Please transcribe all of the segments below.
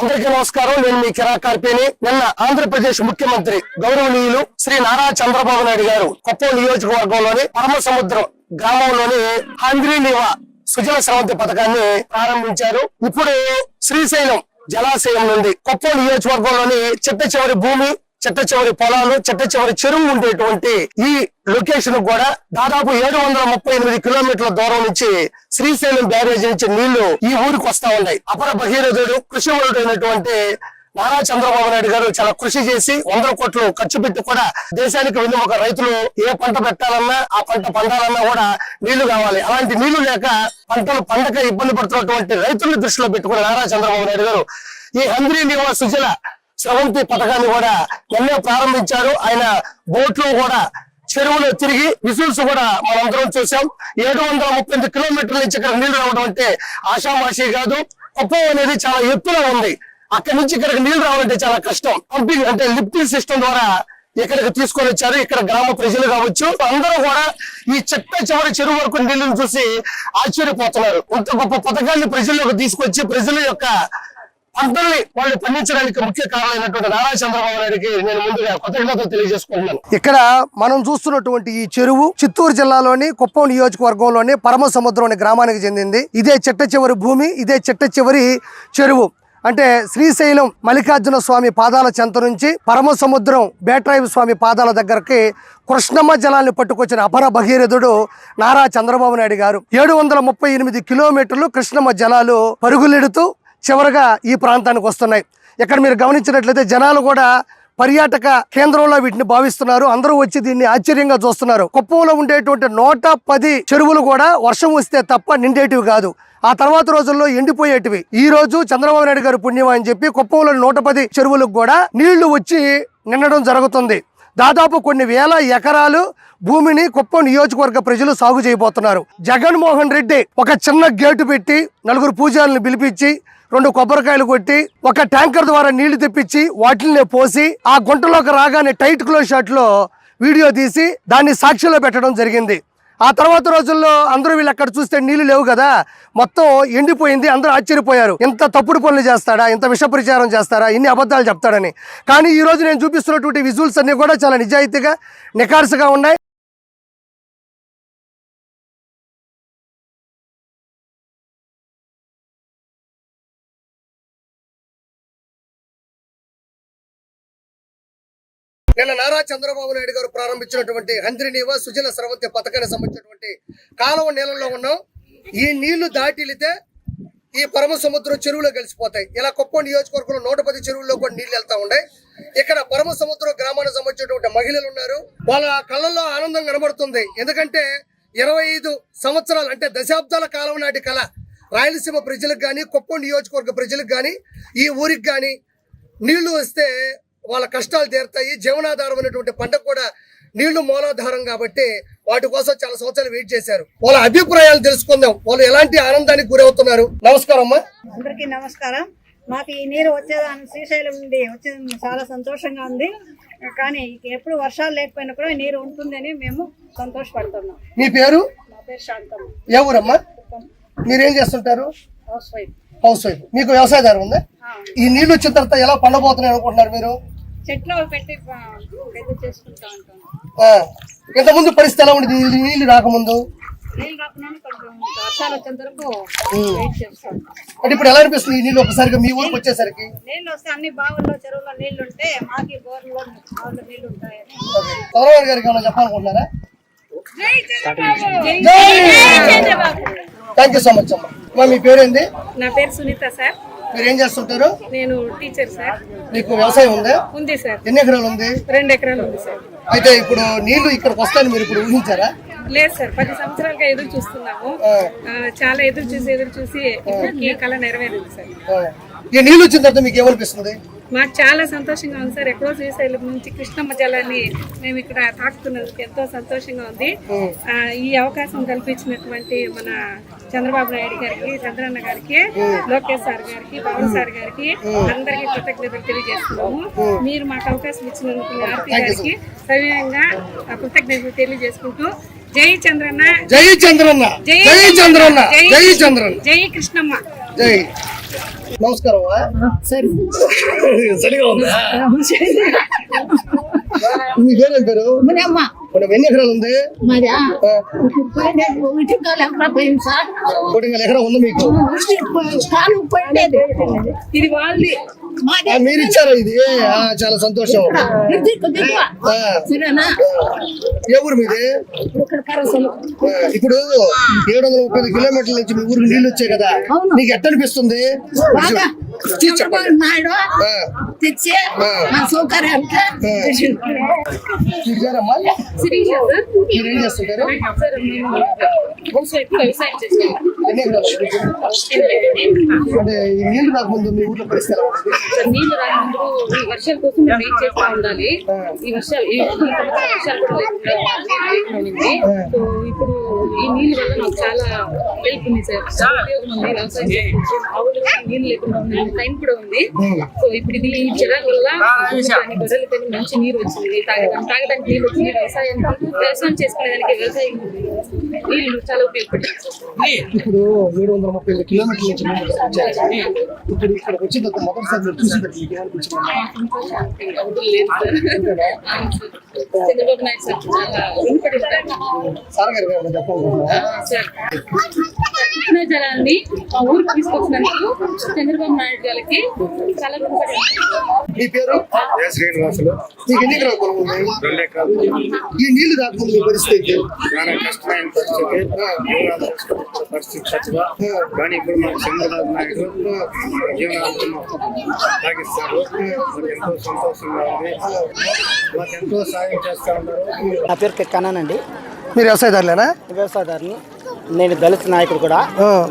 అందరికీ నమస్కారం. నేను మీ కిరా కార్పేని నిన్న ఆంధ్రప్రదేశ్ ముఖ్యమంత్రి గౌరవనీయులు శ్రీ నారా చంద్రబాబు నాయుడు గారు కొప్పం నియోజకవర్గంలోని పరమ సముద్రం గ్రామంలోని హంద్రీనివా సుజల స్రవంతి పథకాన్ని ప్రారంభించారు. ఇప్పుడు శ్రీశైలం జలాశయం నుండి కొప్పం నియోజకవర్గంలోని చిట్ట చివరి భూమి చిట్ట చివరి పొలాలు చిట్ట చివరి చెరువు ఉండేటువంటి ఈ లొకేషన్ కూడా దాదాపు ఏడు వందల ముప్పై ఎనిమిది కిలోమీటర్ల దూరం నుంచి శ్రీశైలం బ్యారేజ్ నుంచి నీళ్ళు ఈ ఊరికి వస్తా ఉన్నాయి. అపర భగీరథుడు కృషి అయినటువంటి నారా చంద్రబాబు నాయుడు గారు చాలా కృషి చేసి వందల కోట్లు ఖర్చు పెట్టి కూడా దేశానికి వెన్నుముక రైతులు ఏ పంట పెట్టాలన్నా ఆ పంట పండాలన్నా కూడా నీళ్ళు కావాలి. అలాంటి నీళ్ళు లేక పంటలు పండక ఇబ్బంది పడుతున్నటువంటి రైతుల్ని దృష్టిలో పెట్టుకుని నారా చంద్రబాబు నాయుడు గారు ఈ హంద్రీ నివా సుజల స్రవంతి పథకాన్ని కూడా ఎన్నో ప్రారంభించారు. ఆయన బోట్లు కూడా చెరువులో తిరిగి విజువల్స్ కూడా మనందరం చూసాం ఏడు వందల ముప్పై ఎనిమిది కిలోమీటర్ల నుంచి ఇక్కడ నీళ్ళు రావడం అంటే ఆషామాషి కాదు. కుప్పం అనేది చాలా ఎత్తులో ఉంది. అక్కడి నుంచి ఇక్కడికి నీళ్ళు రావాలంటే చాలా కష్టం. పంపింగ్ అంటే లిఫ్టింగ్ సిస్టమ్ ద్వారా ఇక్కడికి తీసుకొని వచ్చారు. ఇక్కడ గ్రామ ప్రజలు కావచ్చు అందరూ కూడా ఈ చెట్ట చివరి చెరువు వరకు నీళ్ళను చూసి ఆశ్చర్యపోతున్నారు. ఇంత గొప్ప పథకాన్ని ప్రజల్లోకి తీసుకొచ్చి ప్రజల యొక్క పంటల్ని వాళ్ళు పండించడానికి ముఖ్య కారణమైనటువంటి నారా చంద్రబాబు నాయుడికి నేను ముందుగా కృతజ్ఞతలు తెలియజేసుకుంటున్నాను. ఇక్కడ మనం చూస్తున్నటువంటి ఈ చెరువు చిత్తూరు జిల్లాలోని కుప్పం నియోజకవర్గంలోని పరమ సముద్రం అనే గ్రామానికి చెందింది. ఇదే చిట్ట చివరి భూమి ఇదే చిట్ట చివరి చెరువు. అంటే శ్రీశైలం మల్లికార్జున స్వామి పాదాల చెంత నుంచి పరమ సముద్రం బేట్రాయి స్వామి పాదాల దగ్గరకి కృష్ణమ్మ జలాన్ని పట్టుకొచ్చిన అపర భగీరథుడు నారా చంద్రబాబు నాయుడు గారు. ఏడు వందల ముప్పై ఎనిమిది కిలోమీటర్లు కృష్ణమ్మ జలాలు పరుగులెడుతూ చివరగా ఈ ప్రాంతానికి వస్తున్నాయి. ఇక్కడ మీరు గమనించినట్లయితే జనాలు కూడా పర్యాటక కేంద్రంలో వీటిని భావిస్తున్నారు. అందరూ వచ్చి దీన్ని ఆశ్చర్యంగా చూస్తున్నారు. కుప్పంలో ఉండేటువంటి నూట పది చెరువులు కూడా వర్షం వస్తే తప్ప నిండేటివి కాదు. ఆ తర్వాత రోజుల్లో ఎండిపోయేటివి. ఈ రోజు చంద్రబాబు నాయుడు గారు పుణ్యం అని చెప్పి కుప్పంలో నూట పది చెరువులకు కూడా నీళ్ళు వచ్చి నిండడం జరుగుతుంది. దాదాపు కొన్ని వేల ఎకరాలు భూమిని కుప్పం నియోజకవర్గ ప్రజలు సాగు చేయబోతున్నారు. జగన్మోహన్ రెడ్డి ఒక చిన్న గేటు పెట్టి నలుగురు పూజారులను పిలిపించి రెండు కొబ్బరికాయలు కొట్టి ఒక ట్యాంకర్ ద్వారా నీళ్ళు తెప్పించి వాటిని పోసి ఆ గుంటలోకి రాగానే టైట్ క్లోజ్ షాట్లో వీడియో తీసి దాన్ని సాక్షిలో పెట్టడం జరిగింది. ఆ తర్వాత రోజుల్లో అందరూ వీళ్ళు అక్కడ చూస్తే నీళ్ళు లేవు కదా మొత్తం ఎండిపోయింది అందరూ ఆశ్చర్యపోయారు. ఇంత తప్పుడు పనులు చేస్తాడా ఇంత విష ప్రచారం చేస్తారా ఇన్ని అబద్ధాలు చెప్తాడని. కానీ ఈ రోజు నేను చూపిస్తున్నటువంటి విజువల్స్ అన్ని కూడా చాలా నిజాయితీగా నికార్సుగా ఉన్నాయి. నిన్న నారా చంద్రబాబు నాయుడు గారు ప్రారంభించినటువంటి హంద్రినీవ సుజల స్రవంతి పథకానికి సంబంధించినటువంటి కాలువ నీళ్ళలో ఉన్నాం. ఈ నీళ్ళు దాటిలితే ఈ పరమ సముద్రం చెరువులో కలిసిపోతాయి. ఇలా కుప్పం నియోజకవర్గంలో నూట పది చెరువుల్లో కూడా నీళ్ళు వెళ్తా ఉన్నాయి. ఇక్కడ పరమ సముద్రం గ్రామానికి సంబంధించినటువంటి మహిళలు ఉన్నారు. వాళ్ళ కళ్ళల్లో ఆనందం కనబడుతుంది. ఎందుకంటే ఇరవై ఐదు సంవత్సరాలు అంటే దశాబ్దాల కాలం నాటి కళ. రాయలసీమ ప్రజలకు కానీ కుప్పం నియోజకవర్గ ప్రజలకు కానీ ఈ ఊరికి కానీ నీళ్ళు వస్తే వాళ్ళ కష్టాలు తీరుతాయి. జీవనాధారం అనేటువంటి పంట కూడా నీళ్ళు మూలాధారం కాబట్టి వాటి కోసం చాలా సంవత్సరాలు వెయిట్ చేశారు. వాళ్ళ అభిప్రాయాలు తెలుసుకుందాం. వాళ్ళు ఎలాంటి ఆనందానికి గురవుతున్నారు? నమస్కారం అమ్మా. అందరికీ నమస్కారం. మాకు ఈ నీరు వచ్చేదాని శ్రీశైలం నుండి వచ్చేది చాలా సంతోషంగా ఉంది. కానీ ఎప్పుడు వర్షాలు లేకపోయినా కూడా నీరు ఉంటుందని మేము సంతోషపడుతున్నాం. మీ పేరు? నా పేరు శాంతమ్మ. ఏ ఊరమ్మా? మీరేం చేస్తుంటారు? హౌస్ వైఫ్ హౌస్ వైఫ్ మీకు వ్యవసాయదారు ఉందా? ఈ నీళ్ళు వచ్చిన తర్వాత ఎలా పండబోతున్నాయి అనుకుంటున్నారు మీరు? ఇంతకుముందు పరిస్థితి ఎలా ఉండేది? ఈ నీళ్ళు రాకముందు? నీళ్ళు అంటే ఇప్పుడు ఎలా అనిపిస్తుంది ఈ నీళ్ళు ఒకసారిగా మీ ఊరికి వచ్చేసరికి? నీళ్ళు వస్తే అన్ని బావుల్లో చెరువుల్లో నీళ్ళు ఉంటే మాకి బోర్లో బావుల్లో నీళ్ళు ఉంటాయని. చంద్రబాబు గారికి ఏమైనా చెప్పాలనుకుంటున్నారా? థ్యాంక్ యూ సో మచ్ అమ్మా. అమ్మా, మీ పేరేంది? నా పేరు సునీత సార్. మీరు ఏం చేస్తుంటారు? నేను టీచర్ సార్. మీకు వ్యవసాయం ఉందా? ఉంది సార్. ఎన్ని ఎకరాలు ఉంది? రెండు ఎకరాలు ఉంది సార్. అయితే ఇప్పుడు నీళ్ళు ఇక్కడికి వస్తాయని మీరు ఇప్పుడు ఊహించారా? లేదు సార్ పది సంవత్సరాలుగా ఎదురు చూస్తున్నాము. చాలా ఎదురు చూసి ఎదురు చూసి ఈ కళ నెరవేరింది సార్. ఈ నీళ్ళు వచ్చిన తర్వాత మీకు ఏమనిపిస్తుంది? మాకు చాలా సంతోషంగా ఉంది సార్. ఎక్కడో శ్రీశైలం నుంచి కృష్ణమ్మ జలాన్ని మేము ఇక్కడ తాకుతున్నందుకు ఎంతో సంతోషంగా ఉంది. ఈ అవకాశం కల్పించినటువంటి మన చంద్రబాబు నాయుడు గారికి చంద్రన్న గారికి లోకేష్ సార్ గారికి పవన్ సార్ గారికి అందరికీ కృతజ్ఞతలు తెలియజేస్తున్నాము. మీరు మాకు అవకాశం ఇచ్చినందుకు ఆర్పి గారికి సవినయంగా ఆ కృతజ్ఞతలు తెలియజేసుకుంటూ జై చంద్రన్న. జై చంద్రన్న. జై జై చంద్రన్న. జై చంద్రన్న. జై కృష్ణమ్మ. జై. నమస్కారం. సరిగా ఉందా? మీ పేరు పేరు? మనం ఎన్ని ఎకరాలు ఉంది? ఎకరం ఉంది మీకు? ఇది వాళ్ళది. మీరు ఇచ్చారా ఇది? ఆ, చాలా సంతోషం. ఏ ఊరు మీది? ఇప్పుడు ఏడు వందల ముప్పై కిలోమీటర్ల నుంచి మీ ఊరికి నీళ్ళు వచ్చాయి కదా. నీకు ఎట్ట అనిపిస్తుంది తెచ్చి మా సౌకర్యానికి మీరు? చేస్తుంటారు? అంటే ఈ నీళ్ళు రాకముందు మీ ఊర్లో పరిస్థితి ఎలా ఉంది? నీళ్ళు రాకముందు ఈ వర్షాల కోసం మేము వెయిట్ చేస్తూ ఉండాలి ఈ వర్షాలు ఈ వర్షాలు కూడా లేకుండా సో ఇప్పుడు ఈ నీళ్ళ వల్ల మాకు చాలా హెల్ప్ ఉంది సార్. చాలా. ఉపయోగం ఉంది. వ్యవసాయం ఆవులు నీళ్ళు లేకుండా ఉంది టైం కూడా ఉంది. సో ఇప్పుడు ఇది ఈ జలాల వల్ల కానీ గొర్రెలు కానీ మంచి నీరు వచ్చింది. తాగడానికి తాగడానికి నీళ్ళు వచ్చింది. వ్యవసాయానికి వ్యవసాయం చేసుకునేదానికి వ్యవసాయం నీళ్ళు చాలా ఉపయోగపడుతుంది ఇప్పుడు ఏడు వందల ముప్పై ఐదు కిలోమీటర్ల నుంచి. ఇప్పుడు ఇక్కడికి వచ్చిన తర్వాత మొదటిసారి మీరు చూసి లేదు సార్. చంద్రబాబు నాయుడు సార్ చాలా గారు కృష్ణా జలాన్ని మా ఊరికి తీసుకొచ్చినందుకు చంద్రబాబు నాయుడు గారికి చాలా రుణపడి ఉంటారు. మీ పేరు? ఏ శ్రీనివాసులు. మీకు ఎన్ని ఎకరాలు పొలం ఉంది? రెండు ఎకరాలు. ఈ నీళ్ళు రాకముందు మీ పరిస్థితి చాలా కష్టమైన పరిస్థితి. జీవనాలు చేసుకునే పరిస్థితి చచ్చిగా కానీ ఇప్పుడు మాకు చంద్రబాబు నాయుడు జీవనాలు సాగిస్తారు. ఎంతో సంతోషంగా ఉంది. మాకు ఎంతో సాయం చేస్తా ఉన్నారు. నా పేరు కన్నానండి మీరు వ్యవసాయదారులేనా? వ్యవసాయదారుని. నేను దళిత నాయకుడు కూడా.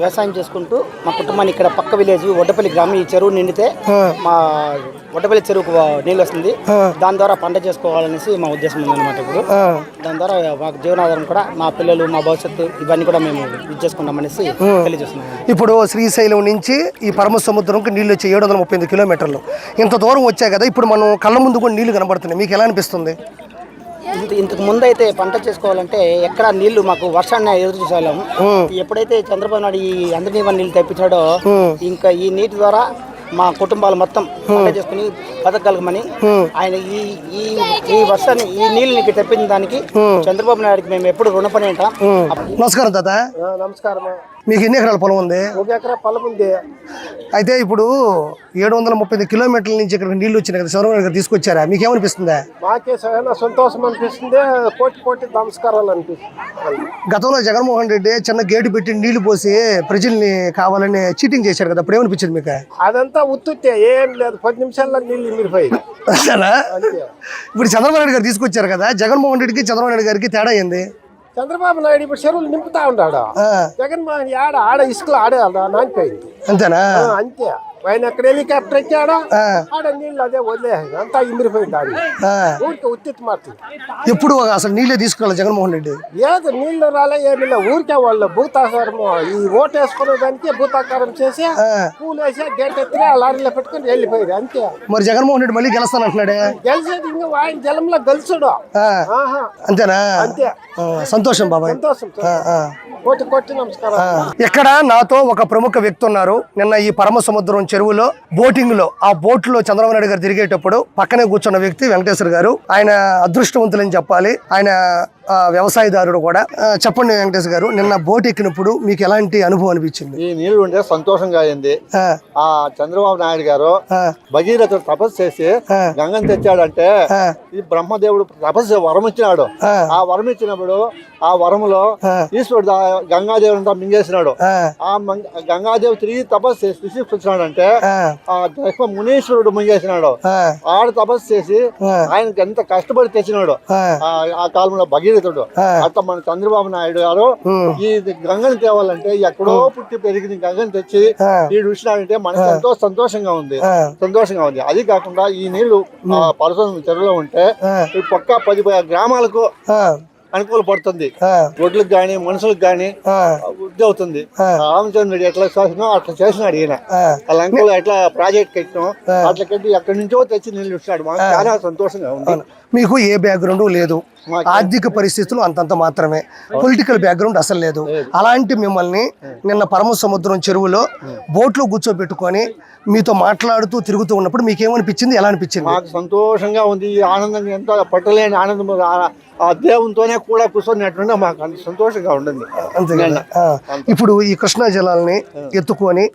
వ్యవసాయం చేసుకుంటూ మా కుటుంబాన్ని ఇక్కడ పక్క విలేజ్ వడ్డపల్లి గ్రామం ఈ చెరువు నిండితే. మా వడ్డపల్లి చెరువుకు నీళ్ళు వస్తుంది. దాని ద్వారా పంట చేసుకోవాలనేసి మా ఉద్దేశం ఉందన్నమాట ఇప్పుడు. దాని ద్వారా మాకు జీవనాధారం కూడా మా పిల్లలు మా భవిష్యత్తు ఇవన్నీ కూడా మేము ఇది చేసుకుంటామనేసి తెలియజేస్తున్నాము. ఇప్పుడు శ్రీశైలం నుంచి ఈ పరమ సముద్రంకి నీళ్ళు వచ్చే ఏడు వందల ముప్పై కిలోమీటర్లు. ఇంత దూరం వచ్చాయి కదా ఇప్పుడు మనం కళ్ళ ముందు కూడా నీళ్ళు కనబడుతున్నాయి. మీకు ఎలా అనిపిస్తుంది? ఇంత ఇంతకు ముందు అయితే పంట చేసుకోవాలంటే ఎక్కడ నీళ్ళు మాకు వర్షాన్ని ఎదురు చూసేవాళ్ళం ఎప్పుడైతే చంద్రబాబు నాయుడు ఈ అందరినీ నీళ్ళు తెప్పించాడో ఇంకా ఈ నీటి ద్వారా మా కుటుంబాలు మొత్తం పంట చేసుకుని బతకగలగమని ఆయన ఈ ఈ ఈ వర్షాన్ని ఈ నీళ్ళని తెప్పించిన దానికి చంద్రబాబు నాయుడుకి మేము ఎప్పుడు రుణపడి ఉంటాం. నమస్కారం తాత. నమస్కారం మీకు ఎన్ని ఎకరాల పొలం ఉంది? ఒక ఎకరా పొలం ఉంది. అయితే ఇప్పుడు ఏడు వందల ముప్పై ఐదు కిలోమీటర్ల నుంచి ఇక్కడ నీళ్ళు వచ్చినాయి కదా చంద్రబాబు గారు తీసుకొచ్చారా? మీకు ఏమనిపిస్తుందా మాకే సంతోషం అనిపిస్తుంది కోటి కోటి నమస్కారాలు అనిపిస్తుంది. గతంలో జగన్మోహన్ రెడ్డి చిన్న గేటు పెట్టి నీళ్ళు పోసి ప్రజల్ని కావాలని చీటింగ్ చేశారు కదా అప్పుడు ఏమనిపించింది మీకు? అదంతా ఉత్తుతే ఏం లేదు పది నిమిషాల్లో అసలా? అంతే. ఇప్పుడు చంద్రబాబు నాయుడు గారు తీసుకొచ్చారు కదా జగన్మోహన్ రెడ్డికి చంద్రబాబు నాయుడు గారికి తేడా అయింది చంద్రబాబు నాయుడు ఇప్పుడు చెరువులు నింపుతా ఉన్నాడు? జగన్మోహన్ ఆడ ఆడ ఇసుకలు ఆడే నానిపోయింది. అంతేనా? అంతే. ఆయన ఎక్కడ హెలికాప్టర్ ఎక్కాడో? ఆడ నీళ్ళు అదే వదిలేసాడు అంతా ఇమిరిపోయింది ఆడ. ఊరికి ఉత్తిత్ మాటలు ఎప్పుడు అసలు నీళ్ళే తీసుకురాలి జగన్మోహన్ రెడ్డి? ఏదో నీళ్ళు రాలే ఏమి లే ఊరికే వాళ్ళు భూతాకారము ఈ ఓటు వేసుకునే దానికి భూతాకారం చేసి. పూలు వేసి గేట్ ఎత్తి ఆ లారీలో పెట్టుకుని వెళ్ళిపోయారు అంతే. మరి జగన్మోహన్ రెడ్డి మళ్ళీ గెలుస్తానంటున్నాడే? గెలిచేది ఇంకా ఆయన జలంలో గెలుచుడు. అంతేనా? అంతే. సంతోషం బాబాయ్. సంతోషం. కోటి కోటి నమస్కారం ఇక్కడ నాతో ఒక ప్రముఖ వ్యక్తి ఉన్నారు. నిన్న ఈ పరమ సముద్రం చెరువులో బోటింగ్లో ఆ బోట్లో చంద్రబాబు నాయుడు గారు తిరిగేటప్పుడు పక్కనే కూర్చున్న వ్యక్తి వెంకటేశ్వర గారు. ఆయన అదృష్టవంతులని చెప్పాలి. ఆయన వ్యవసాయదారుడు కూడా. చెప్పండి వెంకటేశ్వర గారు నిన్న బోట్ ఎక్కినప్పుడు మీకు ఎలాంటి అనుభవం అనిపించింది? ఈ నీళ్ళు ఉంటే సంతోషంగా అయింది. ఆ, చంద్రబాబు నాయుడు గారు ఆ, భగీరథుడు తపస్సు చేసి ఆ. గంగను తెచ్చాడంటే. ఈ బ్రహ్మదేవుడు తపస్సు వరం ఇచ్చినాడు. ఆ. వరం ఇచ్చినప్పుడు ఆ వరములో. ఈశ్వరుడు గంగాదేవుని అంతా మింగేసినాడు. ఆ, గంగాదేవి తిరిగి తపస్సు చేసి తీసుకొచ్చినాడంటే ఆ, ఆ మునీశ్వరుడు మింగేసినాడు. ఆడ తపస్సు చేసి. ఆయనకి ఎంత కష్టపడి తెచ్చినాడు. ఆ, కాలంలో భగీరథుడు ఆ. అట్లా మన చంద్రబాబు నాయుడు గారు. ఈ గంగని తేవాలంటే ఎక్కడో పుట్టి పెరిగిన గంగని తెచ్చి. ఈ చూసినాడంటే మనకి ఎంతో సంతోషంగా ఉంది. సంతోషంగా ఉంది. అది కాకుండా ఈ నీళ్ళు పరసం చెరువులో ఉంటే పక్క పది గ్రామాలకు అనుకూల పడుతుంది. రోడ్లకు కానీ మనుషులకు ఆ, వృద్ధి అవుతుంది. రామచంద్రుడు ఎట్లా చేసినో అట్లా చేసినాడు ఈయన. లంకలో ఎట్లా ప్రాజెక్ట్ కట్టినో అట్లా కట్టి ఎక్కడి నుంచో తెచ్చి నీళ్ళు ఇచ్చినాడు మాకు చాలా సంతోషంగా ఉంది. మీకు ఏ బ్యాక్గ్రౌండ్ లేదు. ఆర్థిక పరిస్థితులు అంతంత మాత్రమే. పొలిటికల్ బ్యాక్గ్రౌండ్ అసలు లేదు. అలాంటి మిమ్మల్ని నిన్న పరమ సముద్రం చెరువులో బోట్లో కూర్చోబెట్టుకొని మీతో మాట్లాడుతూ తిరుగుతూ ఉన్నప్పుడు మీకు ఏమనిపించింది ఎలా అనిపించింది? మాకు సంతోషంగా ఉంది. ఈ ఆనందంగా ఎంతో పట్టలేని ఆనందం. ఆ- దేవునితోనే కూడా కూర్చొని మాకు అంత సంతోషంగా ఉండింది. అంతే కదా? ఆ. ఇప్పుడు ఈ కృష్ణా జలాల్ని ఎత్తుకొని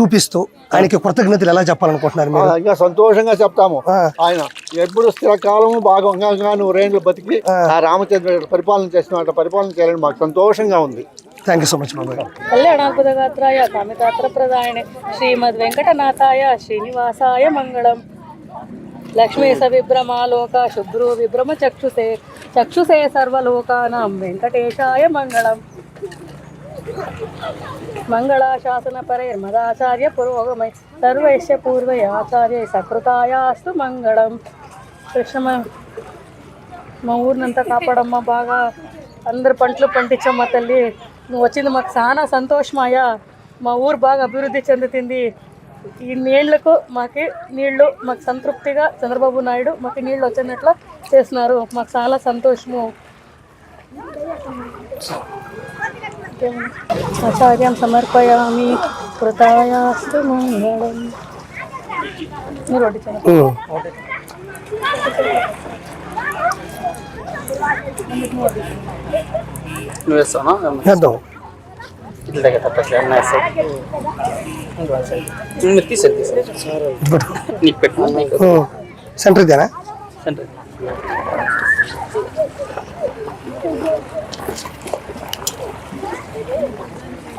చూపిస్తూ ఆయనకి కృతజ్ఞతలు ఎలా చెప్పాలనుకుంటున్నారు మీరు? సంతోషంగా చెప్తాము. ఆయన ఎప్పుడు స్థిరకాలము బాగా నూరేళ్ళు బతికి ఆ. రామచంద్ర పరిపాలన చేసిన పరిపాలన చేయాలని మాకు సంతోషంగా ఉంది. థ్యాంక్ యూ సో మచ్ బాబాయ్ కళ్యాణాద్భుతగాత్రాయ కామితాత్ర ప్రదాయనే శ్రీమద్ వెంకటనాథాయ శ్రీనివాసాయ మంగళం. లక్ష్మీస విభ్రమాలోక శుభ్రో విభ్రమ చక్షుసే చక్షుసే సర్వలోకానాం వెంకటేశాయ మంగళం. మంగళాశాసన పరే మదాచార్య పురోగమై సర్వైశ్య పూర్వై ఆచార్య సకృతాయాస్తు మంగళం. కృష్ణమ మా ఊరినంతా కాపాడమ్మ బాగా అందరు పంటలు పండించమ్మా తల్లి. నువ్వు వచ్చింది మాకు చాలా సంతోషమాయా మా ఊరు బాగా అభివృద్ధి చెందుతుంది. ఈ నీళ్ళకు మాకు నీళ్ళు మాకు సంతృప్తిగా చంద్రబాబు నాయుడు మాకు నీళ్ళు వచ్చినట్లు చేస్తున్నారు. మాకు చాలా సంతోషము. ఆచార్యం సమర్పయామి కృతాయాస్తు మంగళం మీరు వడ్డించండి చేద్దాం సెంటర్ ఇదేనా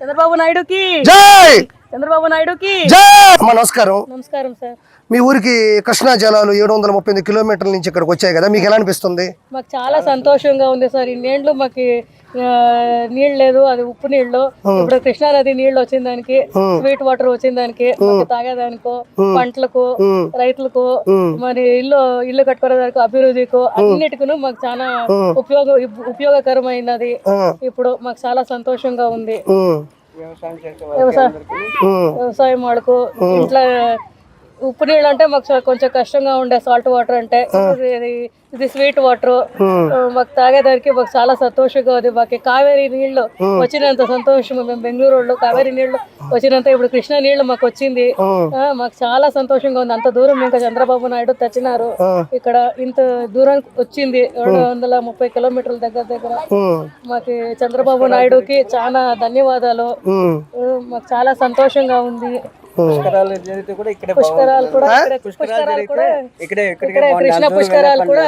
చంద్రబాబు నాయుడుకి. జై! చంద్రబాబు నాయుడుకి. అమ్మా నమస్కారం. నమస్కారం సార్. మీ ఊరికి కృష్ణా జలాలు ఏడు వందల ముప్పై ఎనిమిది కిలోమీటర్ల నుంచి ఇక్కడికి వచ్చాయి కదా మీకు ఎలా అనిపిస్తుంది? మాకు చాలా సంతోషంగా ఉంది సార్. ఇన్నేళ్ళు మాకు నీళ్ళు లేదు అది ఉప్పు నీళ్ళు. ఇప్పుడు కృష్ణానది నీళ్ళు వచ్చిన దానికి స్వీట్ వాటర్ వచ్చిన దానికి తాగేదానికో పంటలకు రైతులకు మరి ఇల్లు ఇల్లు కట్టుకునేదానికి అభివృద్ధికు అన్నిటికీ మాకు చాలా ఉపయోగ ఉపయోగకరమైనది. ఇప్పుడు మాకు చాలా సంతోషంగా ఉంది. వ్యవసాయం వ్యవసాయం. వాళ్ళకు ఇంట్లో ఉప్పు నీళ్ళు అంటే మాకు కొంచెం కష్టంగా ఉండే సాల్ట్ వాటర్ అంటే ఇది స్వీట్ వాటర్ మాకు తాగేదానికి మాకు చాలా సంతోషంగా ఉంది. మాకు కావేరీ నీళ్ళు వచ్చినంత సంతోషం మేము బెంగళూరు వాళ్ళు కావేరీ నీళ్ళు వచ్చినంత ఇప్పుడు కృష్ణా నీళ్ళు మాకు వచ్చింది. మాకు చాలా సంతోషంగా ఉంది. అంత దూరం ఇంకా చంద్రబాబు నాయుడు తెచ్చినారు. ఇక్కడ ఇంత దూరం వచ్చింది. ఏడు వందల ముప్పై కిలోమీటర్ల దగ్గర దగ్గర. మాకు చంద్రబాబు నాయుడుకి చాలా ధన్యవాదాలు. మాకు చాలా సంతోషంగా ఉంది. పుష్కరాలు జరిగితే కూడా ఇక్కడే పుష్కరాలు కూడా పుష్కరాలు కూడా ఇక్కడే ఇక్కడే కృష్ణ పుష్కరాలు కూడా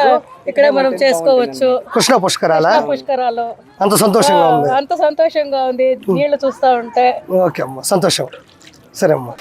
ఇక్కడే మనం చేసుకోవచ్చు. కృష్ణ పుష్కరాలా? పుష్కరాలు. అంత సంతోషంగా ఉంది. అంత సంతోషంగా ఉంది. నీళ్ళు చూస్తా ఉంటే. ఓకే అమ్మా సంతోషం. సరే అమ్మా.